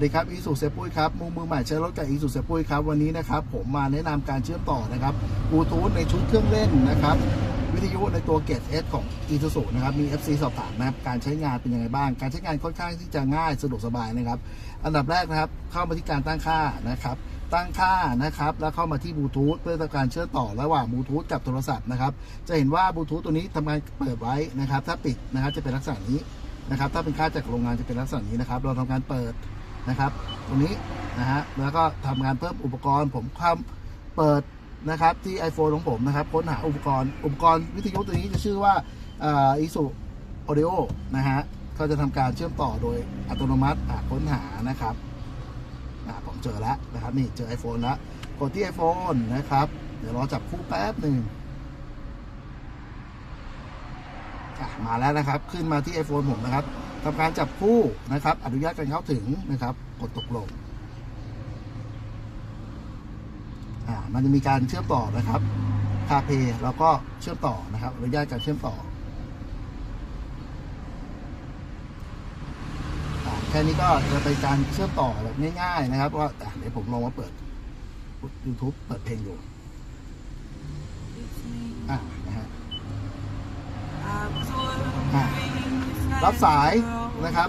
สวัสดีครับอีสุเซปุ้ยครับมือมือใหม่ใช้รถกับอีสุเซปุ้ยครับวันนี้นะครับผมมาแนะนำการเชื่อมต่อนะครับบลูทูธในชุดเครื่องเล่นนะครับวิทยุในตัวเกตเอสของ e s u s u นะครับมี FC สอบถามนะครับการใช้งานเป็นยังไงบ้าง การใช้งานค่อนข้างที่จะง่ายสะดวกสบายนะครับ อันดับแรกนะครับเข้ามาที่การตั้งค่านะครับตั้งค่านะครับ แล้วเข้ามาที่บลูทูธเพื่อทำการเชื่อมต่อระหว่างบลูทูธกับโทรศัพท์นะครับจะเห็นว่าบลูทูธตัวนี้ทำงานเปิดไว้นะครับ ถ้าปิดนะครับจะเป็นลักษณะนี้นะครับถ้าเป็นค่าจากโรงงานจะเป็นลักษณะนี้นะครับ เราทำการเปิด นะครับ ตรงนี้นะฮะแล้วก็ทำงานเพิ่มอุปกรณ์ ผมทำเปิดนะครับที่ iPhone ของผมนะครับค้นหาอุปกรณ์อุปกรณ์วิทยุตัวนี้จะชื่อว่าอีสุออดิโอนะฮะก็จะทำการเชื่อมต่อโดยอัตโนมัติค้นหานะครับอะผมเจอแล้วนะครับนี่เจอ iPhone แล้วกดที่ iPhone นะครับ เดี๋ยวรอจับคู่แป๊บหนึ่งมาแล้วนะครับ ขึ้นมาที่ iPhone ผมนะครับ ทำการจับคู่นะครับ อนุญาตการเข้าถึงนะครับ กดตกลงอ่ามันจะมีการเชื่อมต่อนะครับคาเพแล้วก็เชื่อมต่อนะครับอนุญาตการเชื่อมต่ออ่าแค่นี้ก็จะเป็นการเชื่อมต่อแบบง่ายๆนะครับว่าเดี๋ยวผมลองมาเปิด YouTube เปิดเพลงอยู่ อะนะฮะอะ รับสายนะครับ